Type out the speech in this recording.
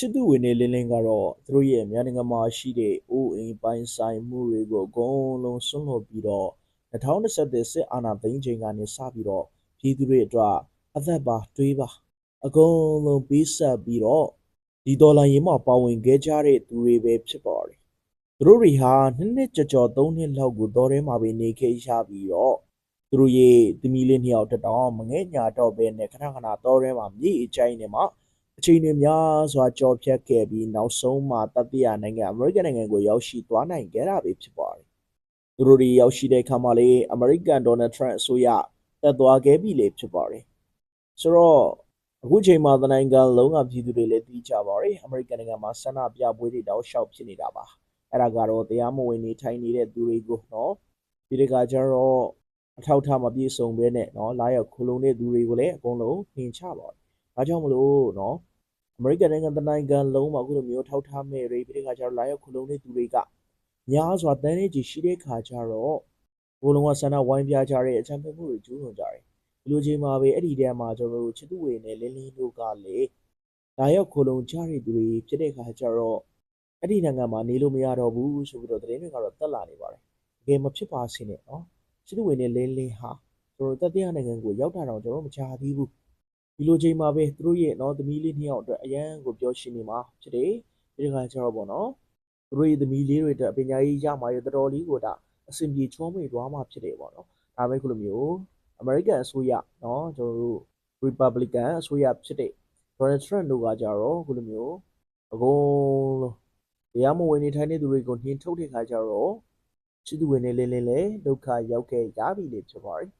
ချစ်သူဝင်နေလင်းလင်းကတော့သူတို့ရဲ့မြန်မာနိုင်ငံမှာရှိတဲ့အိုးအိမ်ပိုင်ဆိုင်မှုတွေကိုအကုန်လုံးဆွန့်လွတ်ပြီးတော့2021စစ်အာဏာသိမ်းချိန်ကနေစပြီးတော့ပြည်သူတွေအတွက်အသက်ပါတွေးပါအကုန်လုံးပေးဆက်ပြီးတော့ဒီဒေါ်လာရင်မှာပါဝင်ခဲ့ကြတဲ့သူတွေပဲဖြစ်ပါတယ်သူတို့တွေဟာနှစ်နှစ်ကြော်ကြော်သုံးနှစ်လောက်ကိုတော်ထဲမှာပဲနေခဲ့ရပြီးတော့သူတို့ရဲ့သမီးလေးနှစ်ယောက်တက်တော့မငဲ့ညာတော့ပဲနဲ့ခဏခဏတော်ထဲမှာမြေအချိုင်းနေမှာ အချိန်တွေများစွာကြော်ဖြတ်ခဲ့ပြီးနောက်ဆုံးမှာတတိယနိုင်ငံအမေရိကန်နိုင်ငံကိုရောက်ရှိသွားနိုင်ခဲ့တာပဲဖြစ်ပါတယ်။သူတို့တွေရောက်ရှိတဲ့အခါမှာလေအမေရိကန်ဒေါ်နယ်ထရန့်အစိုးရတက်သွားခဲ့ပြီလေဖြစ်ပါတယ်။ဆိုတော့အခုချိန်မှာသနိုင်ငံလုံးကပြည်သူတွေလည်းသိကြပါတယ်။အမေရိကန်နိုင်ငံမှာဆန္ဒပြပွဲတွေတောက်လျှောက်ဖြစ်နေတာပါ။အဲ့ဒါကတော့တရားမဝင်နေထိုင်နေတဲ့သူတွေကိုနော်ဒီတကကြတော့အထောက်အထားမပြည့်စုံဘဲနဲ့နော်လာရောက်ခုလုံတဲ့သူတွေကိုလည်းအကုန်လုံးနှင်ချပါတယ်။ ဒါကြောင့်မလို့နော်အမေရိကန်နိုင်ငံတနိုင်ငံလုံးမှာအခုလိုမျိုးထောက်ထားမဲ့တွေပြီးတဲ့ခါကျတော့လာရောက်ခုလုံးတဲ့သူတွေကများစွာတန်းနေကြရှိတဲ့ခါကျတော့ဘိုးလုံးကဆန္ဒဝိုင်းပြကြတဲ့အချမ်းဖက်မှုတွေကျူးလွန်ကြတယ်ဒီလိုချိန်မှာပဲအဲ့ဒီတဲမှာကျွန်တော်တို့ချစ်သူဝေနဲ့လင်းလင်းတို့ကလေလာရောက်ခုလုံးကြတဲ့သူတွေဖြစ်တဲ့ခါကျတော့အဲ့ဒီနိုင်ငံမှာနေလို့မရတော့ဘူးဆိုပြီးတော့သတင်းတွေကတော့တက်လာနေပါတယ်တကယ်မဖြစ်ပါစေနဲ့နော်ချစ်သူဝေနဲ့လင်းလင်းဟာကျွန်တော်တို့တတိယနိုင်ငံကိုရောက်တာတော့ကျွန်တော်တို့မချသေးဘူး ဒီလိုချိန်မှာပဲသူတို့ရဲ့နော်သမီးလေးနှစ်ယောက်အတွက်အရန်ကိုပြောရှင်းနေမှာဖြစ်တယ်ဒီတစ်ခါကျတော့ပေါ့နော်သူတို့ရဲ့သမီးလေးတွေအတွက်ပညာရေးရမှာရတော်တော်လေးကိုဒါအဆင်ပြေချောမေသွားမှာဖြစ်တယ်ပေါ့နော်ဒါပဲခုလိုမျိုး American အစိုးရနော်ကျွန်တော်တို့ Republican အစိုးရဖြစ်တဲ့ Donald Trump တို့ကကြတော့ခုလိုမျိုးအကုန်လုံးတရားမဝင်နေထိုင်တဲ့သူတွေကိုနှင်ထုတ်တဲ့ခါကျတော့ချစ်သူဝင်နေလင်းလင်းလဲဒုက္ခရောက်ခဲ့ရပြီလေဖြစ်ပါတယ်